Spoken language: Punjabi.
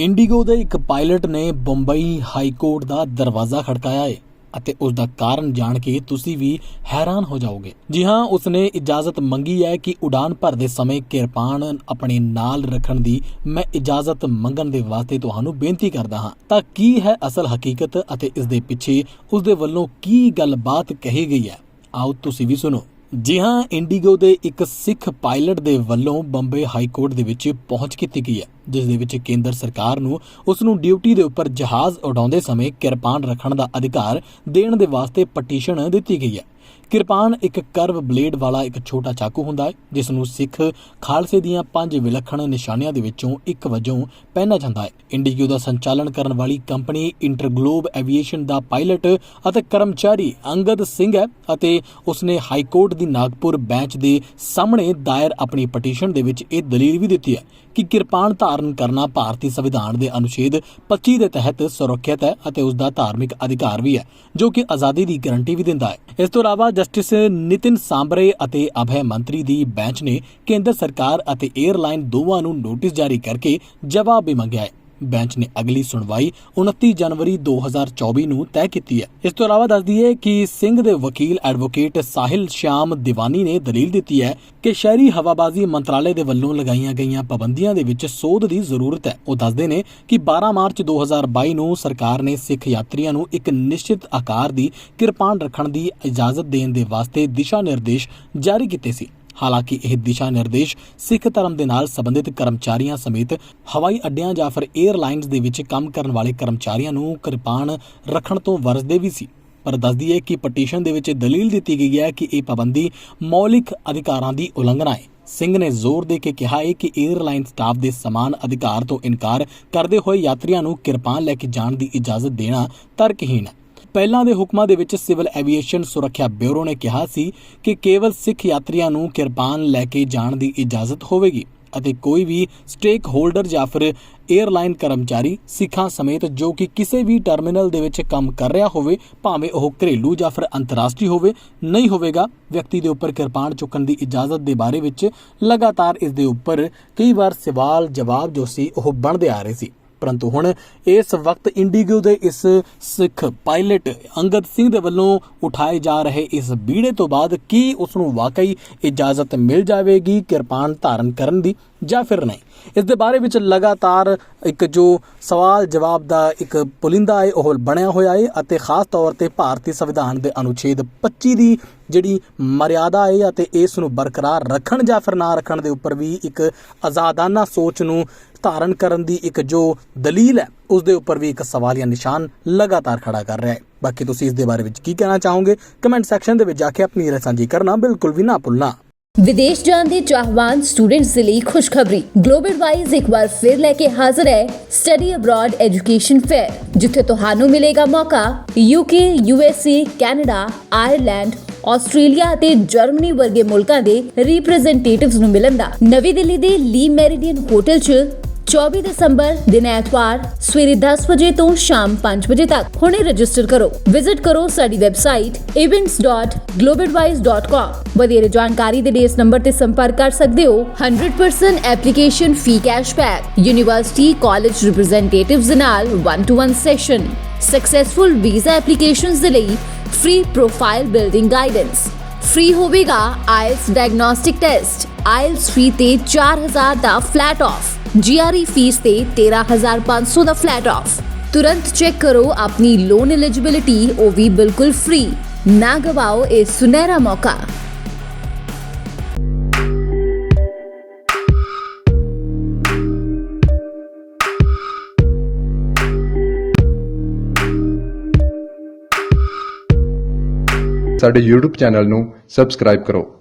ਇੰਡੀਗੋ ਦੇ ਇੱਕ ਪਾਇਲਟ ਨੇ ਬੰਬਈ ਹਾਈ ਕੋਰਟ ਦਾ ਦਰਵਾਜ਼ਾ ਖੜਕਾਇਆ ਹੈ ਅਤੇ ਉਸ ਦਾ ਕਾਰਨ ਜਾਣ ਕੇ ਤੁਸੀਂ ਵੀ ਹੈਰਾਨ ਹੋ ਜਾਓਗੇ। ਜੀ ਹਾਂ, ਉਸਨੇ ਇਜਾਜ਼ਤ ਮੰਗੀ ਹੈ ਕਿ ਉਡਾਨ ਭਰਦੇ ਸਮੇਂ ਕਿਰਪਾਨ ਆਪਣੇ ਨਾਲ ਰੱਖਣ ਦੀ ਮੈਂ ਇਜਾਜ਼ਤ ਮੰਗਣ ਦੇ ਵਾਸਤੇ ਤੁਹਾਨੂੰ ਬੇਨਤੀ ਕਰਦਾ ਹਾਂ। ਤਾਂ ਕੀ ਹੈ ਅਸਲ ਹਕੀਕਤ ਅਤੇ ਇਸ ਦੇ ਪਿੱਛੇ ਉਸ ਦੇ ਵੱਲੋਂ ਕੀ ਗੱਲਬਾਤ ਕਹੀ ਗਈ ਹੈ? ਆਓ ਤੁਸੀਂ ਵੀ ਸੁਣੋ। ਜੀ ਹਾਂ, ਇੰਡੀਗੋ ਦੇ ਇੱਕ ਸਿੱਖ ਪਾਇਲਟ ਦੇ ਵੱਲੋਂ ਬੰਬੇ ਹਾਈ ਕੋਰਟ ਦੇ ਵਿੱਚ ਪਹੁੰਚ ਕੀਤੀ ਗਈ ਹੈ। ਜਿਸ ਦੇ ਵਿੱਚ ਕੇਂਦਰ ਸਰਕਾਰ ਨੂੰ ਉਸ ਨੂੰ ਡਿਊਟੀ ਦੇ ਉੱਪਰ ਜਹਾਜ਼ ਉਡਾਉਂਦੇ ਸਮੇਂ ਕਿਰਪਾਨ ਰੱਖਣ ਦਾ ਅਧਿਕਾਰ ਦੇਣ ਦੇ ਵਾਸਤੇ ਪਟੀਸ਼ਨ ਦਿੱਤੀ ਗਈ ਹੈ। ਕਿਰਪਾਨ ਇੱਕ ਕਰਵ ਬਲੇਡ ਵਾਲਾ ਇੱਕ ਛੋਟਾ ਚਾਕੂ ਹੁੰਦਾ ਹੈ, ਜਿਸ ਨੂੰ ਸਿੱਖ ਖਾਲਸੇ ਦੀਆਂ ਪੰਜ ਵਿਲੱਖਣ ਨਿਸ਼ਾਨਿਆਂ ਦੇ ਵਿੱਚੋਂ ਇੱਕ ਵਜੋਂ ਪਹਿਨਾ ਜਾਂਦਾ ਹੈ। ਇੰਡੀਗੋ ਦਾ ਸੰਚਾਲਨ ਕਰਨ ਵਾਲੀ ਕੰਪਨੀ ਇੰਟਰਗਲੋਬ ਐਵੀਏਸ਼ਨ ਦਾ ਪਾਇਲਟ ਅਤੇ ਕਰਮਚਾਰੀ ਅੰਗਦ ਸਿੰਘ ਹੈ ਅਤੇ ਉਸਨੇ ਹਾਈ ਕੋਰਟ ਦੀ ਨਾਗਪੁਰ ਬੈਂਚ ਦੇ ਸਾਹਮਣੇ ਦਾਇਰ ਆਪਣੀ ਪਟੀਸ਼ਨ ਦੇ ਵਿੱਚ ਇਹ ਦਲੀਲ ਵੀ ਦਿੱਤੀ ਹੈ ਕਿ ਕਿਰਪਾਨ ਧਾਰਨ ਕਰਨਾ ਭਾਰਤੀ ਸੰਵਿਧਾਨ ਦੇ ਅਨੁਛੇਦ 25 ਦੇ ਤਹਿਤ ਸੁਰੱਖਿਅਤ ਹੈ ਅਤੇ ਉਸ ਦਾ ਧਾਰਮਿਕ ਅਧਿਕਾਰ ਵੀ ਹੈ, ਜੋ ਕਿ ਆਜ਼ਾਦੀ ਦੀ ਗਾਰੰਟੀ ਵੀ ਦਿੰਦਾ ਹੈ। ਇਸ ਤੋਂ ਇਲਾਵਾ ਜਸਟਿਸ ਨਿਤਿਨ ਸਾਂਬਰੇ ਅਤੇ ਅਭੈ ਮੰਤਰੀ ਦੀ ਬੈਂਚ ਨੇ ਕੇਂਦਰ ਸਰਕਾਰ ਅਤੇ 에ਅਰਲਾਈਨ ਦੋਵਾਂ ਨੂੰ ਨੋਟਿਸ ਜਾਰੀ ਕਰਕੇ ਜਵਾਬ ਵੀ ਮੰਗਿਆ ਹੈ। ਬੈਂਚ ਨੇ ਅਗਲੀ ਸੁਣਵਾਈ 29 ਜਨਵਰੀ 2024 ਨੂੰ ਤੈਅ ਕੀਤੀ ਹੈ। ਇਸ ਤੋਂ ਇਲਾਵਾ ਦੱਸ ਦਈਏ ਕਿ ਸਿੰਘ ਦੇ ਵਕੀਲ ਐਡਵੋਕੇਟ ਸਾਹਿਲ ਸ਼ਾਮ ਦੀਵਾਨੀ ਨੇ ਦਲੀਲ ਦਿੱਤੀ ਹੈ ਕਿ ਸ਼ਹਿਰੀ ਹਵਾਬਾਜ਼ੀ ਮੰਤਰਾਲੇ ਦੇ ਵੱਲੋਂ ਲਗਾਈਆਂ ਗਈਆਂ ਪਾਬੰਦੀਆਂ ਦੇ ਵਿੱਚ ਸੋਧ ਦੀ ਜ਼ਰੂਰਤ ਹੈ। ਉਹ ਦੱਸਦੇ ਨੇ ਕਿ 12 ਮਾਰਚ 2022 ਨੂੰ ਸਰਕਾਰ ਨੇ ਸਿੱਖ ਯਾਤਰੀਆਂ ਨੂੰ ਇੱਕ ਨਿਸ਼ਚਿਤ ਆਕਾਰ ਦੀ ਕਿਰਪਾਨ ਰੱਖਣ ਦੀ ਇਜਾਜ਼ਤ ਦੇਣ ਦੇ ਵਾਸਤੇ ਦਿਸ਼ਾ ਨਿਰਦੇਸ਼ ਜਾਰੀ ਕੀਤੇ ਸੀ। ਹਾਲਾਂਕਿ ਇਹ ਦਿਸ਼ਾ ਨਿਰਦੇਸ਼ ਸਿੱਖ ਧਰਮ ਦੇ ਨਾਲ ਸੰਬੰਧਿਤ ਕਰਮਚਾਰੀਆਂ ਸਮੇਤ ਹਵਾਈ ਅੱਡਿਆਂ ਜਾਂ ਫਿਰ 에ਅਰਲਾਈਨਸ ਦੇ ਵਿੱਚ ਕੰਮ ਕਰਨ ਵਾਲੇ ਕਰਮਚਾਰੀਆਂ ਨੂੰ ਕਿਰਪਾਨ ਰੱਖਣ ਤੋਂ ਵਰਜਦੇ ਵੀ ਸੀ। ਪਰ ਦੱਸਦੀ ਹੈ ਕਿ ਪਟੀਸ਼ਨ ਦੇ ਵਿੱਚ ਦਲੀਲ ਦਿੱਤੀ ਗਈ ਹੈ ਕਿ ਇਹ ਪਾਬੰਦੀ ਮੌਲਿਕ ਅਧਿਕਾਰਾਂ ਦੀ ਉਲੰਘਣਾ ਹੈ। ਸਿੰਘ ਨੇ ਜ਼ੋਰ ਦੇ ਕੇ ਕਿਹਾ ਹੈ ਕਿ 에ਅਰਲਾਈਨ ਸਟਾਫ ਦੇ ਸਮਾਨ ਅਧਿਕਾਰ ਤੋਂ ਇਨਕਾਰ ਕਰਦੇ ਹੋਏ ਯਾਤਰੀਆਂ ਨੂੰ ਕਿਰਪਾਨ ਲੈ ਕੇ ਜਾਣ ਦੀ ਇਜਾਜ਼ਤ ਦੇਣਾ ਤਰਕਹੀਣ ਹੈ। ਪਹਿਲਾਂ ਦੇ ਹੁਕਮਾਂ ਦੇ ਵਿੱਚ ਸਿਵਲ ਐਵੀਏਸ਼ਨ ਸੁਰੱਖਿਆ ਬਿਊਰੋ ਨੇ ਕਿਹਾ ਸੀ ਕਿ ਕੇਵਲ ਸਿੱਖ ਯਾਤਰੀਆਂ ਨੂੰ ਕਿਰਪਾਨ ਲੈ ਕੇ ਜਾਣ ਦੀ ਇਜਾਜ਼ਤ ਹੋਵੇਗੀ ਅਤੇ ਕੋਈ ਵੀ ਸਟੇਕ ਹੋਲਡਰ ਜਾਂ ਫਿਰ 에ਅਰਲਾਈਨ ਕਰਮਚਾਰੀ ਸਿੱਖਾਂ ਸਮੇਤ ਜੋ ਕਿ ਕਿਸੇ ਵੀ ਟਰਮੀਨਲ ਦੇ ਵਿੱਚ ਕੰਮ ਕਰ ਰਿਹਾ ਹੋਵੇ, ਭਾਵੇਂ ਉਹ ਘਰੇਲੂ ਜਾਂ ਫਿਰ ਅੰਤਰਰਾਸ਼ਟਰੀ ਹੋਵੇ, ਨਹੀਂ ਹੋਵੇਗਾ। ਵਿਅਕਤੀ ਦੇ ਉੱਪਰ ਕਿਰਪਾਨ ਚੁੱਕਣ ਦੀ ਇਜਾਜ਼ਤ ਦੇ ਬਾਰੇ ਵਿੱਚ ਲਗਾਤਾਰ ਇਸ ਦੇ ਉੱਪਰ ਕਈ ਵਾਰ ਸਵਾਲ ਜਵਾਬ ਜੋ ਸੀ ਉਹ ਬਣਦੇ ਆ ਰਹੇ ਸੀ। ਪਰੰਤੂ ਹੁਣ ਇਸ ਵਕਤ ਇੰਡੀਗੋ ਦੇ ਇਸ ਸਿੱਖ ਪਾਇਲਟ ਅੰਗਦ ਸਿੰਘ ਦੇ ਵੱਲੋਂ ਉਠਾਏ ਜਾ ਰਹੇ ਇਸ ਬੀੜੇ ਤੋਂ ਬਾਅਦ ਕੀ ਉਸ ਨੂੰ ਵਾਕਈ ਇਜਾਜ਼ਤ ਮਿਲ ਜਾਵੇਗੀ, ਕਿਰਪਾਨ ਧਾਰਨ ਕਰਨ ਦੀ ਜਾਂ ਫਿਰ ਨਹੀਂ? ਇਸ ਦੇ ਬਾਰੇ ਵਿੱਚ ਲਗਾਤਾਰ ਇੱਕ ਜੋ ਸਵਾਲ ਜਵਾਬ ਦਾ ਇੱਕ ਪੁਲਿੰਦਾ ਹੈ, ਉਹ ਬਣਿਆ ਹੋਇਆ ਹੈ ਅਤੇ ਖਾਸ ਤੌਰ ਤੇ ਭਾਰਤੀ ਸੰਵਿਧਾਨ ਦੇ ਅਨੁਛੇਦ 25 ਦੀ ਜਿਹੜੀ ਮਰਿਆਦਾ ਹੈ ਅਤੇ ਇਸ ਨੂੰ ਬਰਕਰਾਰ ਰੱਖਣ ਜਾਂ ਫਿਰ ਨਾ ਰੱਖਣ ਦੇ ਉੱਪਰ ਵੀ ਇੱਕ ਆਜ਼ਾਦਾਨਾ ਸੋਚ ਨੂੰ ਧਾਰਨ ਕਰਨ ਦੀ ਇੱਕ ਜੋ ਦਲੀਲ ਹੈ, ਉਸ ਦੇ ਉੱਪਰ ਵੀ ਇੱਕ ਸਵਾਲੀਆ ਨਿਸ਼ਾਨ ਲਗਾਤਾਰ ਖੜਾ ਕਰ ਰਿਹਾ ਹੈ। ਬਾਕੀ ਤੁਸੀਂ ਇਸ ਦੇ ਬਾਰੇ ਵਿੱਚ ਕੀ ਕਹਿਣਾ ਚਾਹੋਗੇ? ਕਮੈਂਟ ਸੈਕਸ਼ਨ ਦੇ ਵਿੱਚ ਜਾ ਕੇ ਆਪਣੀ ਰਾਏ ਸਾਂਝੀ ਕਰਨਾ ਬਿਲਕੁਲ ਵੀ ਨਾ ਭੁੱਲਣਾ। ਵਿਦੇਸ਼ ਜਾਣ ਦੇ ਚਾਹਵਾਨ ਸਟੂਡੈਂਟਸ ਦੇ ਲਈ ਖੁਸ਼ਖਬਰੀ। ਗਲੋਬਲ ਵਾਈਜ਼ ਇੱਕ ਵਾਰ ਫਿਰ ਲੈ ਕੇ ਹਾਜ਼ਰ ਹੈ ਸਟੱਡੀ ਅਬਰਾਡ ਐਜੂਕੇਸ਼ਨ ਫੇਅਰ ਜਿੱਥੇ ਤੁਹਾਨੂੰ ਮਿਲੇਗਾ ਮੌਕਾ। UK USA Canada Ireland Australia ਅਤੇ ਜਰਮਨੀ ਵਰਗੇ ਮੁਲਕਾਂ ਦੇ ਰਿਪਰੈਜ਼ੈਂਟੇਟਿਵਸ ਨੂੰ ਮਿਲਣ ਦਾ। ਨਵੀਂ ਦਿੱਲੀ ਦੇ ਲੀ ਮੈਰੀਡੀਅਨ ਹੋਟਲ 'ਚ 24 ਦਸੰਬਰ ਦਿਨ ਐਤਵਾਰ ਸਵੇਰੇ 10 ਵਜੇ ਤੋਂ ਸ਼ਾਮ 5 ਵਜੇ ਤੱਕ ਹੁਣੇ ਰਜਿਸਟਰ ਕਰੋ ਵਿਜ਼ਿਟ ਕਰੋ ਸਾਡੀ ਵੈਬਸਾਈਟ events.globalwise.com ਵਧੇਰੇ ਜਾਣਕਾਰੀ ਦੇ ਲਈ ਇਸ ਨੰਬਰ ਤੇ ਸੰਪਰਕ ਕਰ ਸਕਦੇ ਹੋ 100% application fee cashback university college representatives ਦੇ ਨਾਲ 1 to 1 session successful visa applications ਦੇ ਲਈ free profile building guidance free ਹੋਵੇਗਾ IELTS diagnostic test IELTS fee ਤੇ 4000 ਦਾ ਫਲੈਟ ਆਫ ਜੀਆਰਈ ਫੀਸ ਤੇ 13500 ਦਾ ਫਲੈਟ ਆਫ ਤੁਰੰਤ ਚੈੱਕ ਕਰੋ ਆਪਣੀ ਲੋਨ ਐਲੀਜੀਬਿਲਿਟੀ ਉਹ ਵੀ ਬਿਲਕੁਲ ਫ੍ਰੀ ਨਾ ਗਵਾਓ ਇਹ ਸੁਨਹਿਰਾ ਮੌਕਾ। ਸਾਡੇ YouTube ਚੈਨਲ ਨੂੰ ਸਬਸਕ੍ਰਾਈਬ ਕਰੋ।